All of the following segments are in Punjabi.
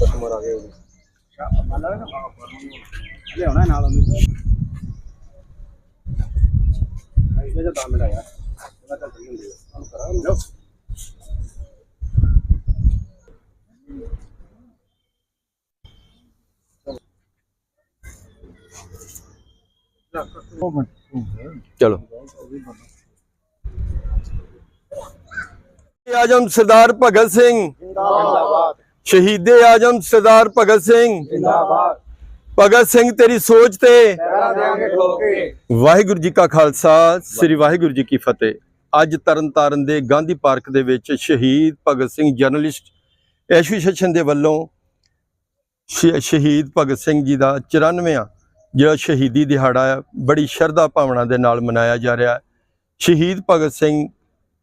ਉਮਰ ਆ ਗਏ ਉਹਦੀ ਮੰਨ ਲਾ ਨਾ ਲਿਆਉਣਾ ਨਾਲ ਉਹਨੂੰ ਇਹਦੇ ਦਾ ਦਮ ਮਿਲਾਇਆ ਉਹਦਾ ਤਾਂ ਸਹੀ ਹੁੰਦੀ ਹੈ ਉਹਨੂੰ ਕਰਾਂ ਲਓ ਚਲੋ ਆਜਮ ਸਰਦਾਰ ਭਗਤ ਸਿੰਘ ਜਿੰਦਾਬਾਦ ਸ਼ਹੀਦੇ ਆਜਮ ਸਰਦਾਰ ਭਗਤ ਸਿੰਘ। ਜਿੰਦਾਬਾਦ। ਭਗਤ ਸਿੰਘ ਤੇਰੀ ਸੋਚ ਤੇ। ਪੈਰਾਂ ਦੇਾਂਗੇ ਠੋਕੇ ਵਾਹਿਗੁਰੂ ਜੀ ਕਾ ਖਾਲਸਾ ਸ੍ਰੀ ਵਾਹਿਗੁਰੂ ਜੀ ਕੀ ਫਤਿਹ। ਅੱਜ ਤਰਨਤਾਰਨ ਦੇ ਗਾਂਧੀ ਪਾਰਕ ਦੇ ਵਿੱਚ ਸ਼ਹੀਦ ਭਗਤ ਸਿੰਘ ਜਰਨਲਿਸਟ ਐਸੋਸੀਏਸ਼ਨ ਦੇ ਵੱਲੋਂ ਸ਼ਹੀਦ ਭਗਤ ਸਿੰਘ ਜੀ ਦਾ 94ਵਾਂ ਜਿਹੜਾ ਸ਼ਹੀਦੀ ਦਿਹਾੜਾ ਹੈ ਬੜੀ ਸ਼ਰਧਾ ਭਾਵਨਾ ਦੇ ਨਾਲ ਮਨਾਇਆ ਜਾ ਰਿਹਾ ਹੈ। ਸ਼ਹੀਦ ਭਗਤ ਸਿੰਘ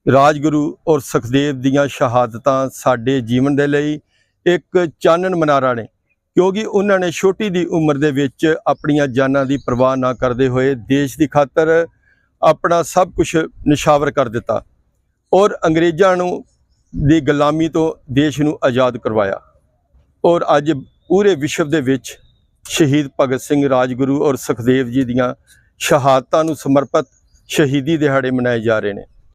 ਰਾਜਗੁਰੂ ਔਰ ਸੁਖਦੇਵ ਦੀਆਂ ਸ਼ਹਾਦਤਾਂ ਸਾਡੇ ਜੀਵਨ ਦੇ ਲਈ ਇੱਕ ਚਾਨਣ ਮਨਾਰਾ ਨੇ, ਕਿਉਂਕਿ ਉਹਨਾਂ ਨੇ ਛੋਟੀ ਦੀ ਉਮਰ ਦੇ ਵਿੱਚ ਆਪਣੀਆਂ ਜਾਨਾਂ ਦੀ ਪਰਵਾਹ ਨਾ ਕਰਦੇ ਹੋਏ ਦੇਸ਼ ਦੀ ਖਾਤਰ ਆਪਣਾ ਸਭ ਕੁਝ ਨਿਸ਼ਾਵਰ ਕਰ ਦਿੱਤਾ ਔਰ ਅੰਗਰੇਜ਼ਾਂ ਨੂੰ ਦੀ ਗੁਲਾਮੀ ਤੋਂ ਦੇਸ਼ ਨੂੰ ਆਜ਼ਾਦ ਕਰਵਾਇਆ ਔਰ ਅੱਜ ਪੂਰੇ ਵਿਸ਼ਵ ਦੇ ਵਿੱਚ ਸ਼ਹੀਦ ਭਗਤ ਸਿੰਘ ਰਾਜਗੁਰੂ ਔਰ ਸੁਖਦੇਵ ਜੀ ਦੀਆਂ ਸ਼ਹਾਦਤਾਂ ਨੂੰ ਸਮਰਪਿਤ ਸ਼ਹੀਦੀ ਦਿਹਾੜੇ ਮਨਾਏ ਜਾ ਰਹੇ ਨੇ।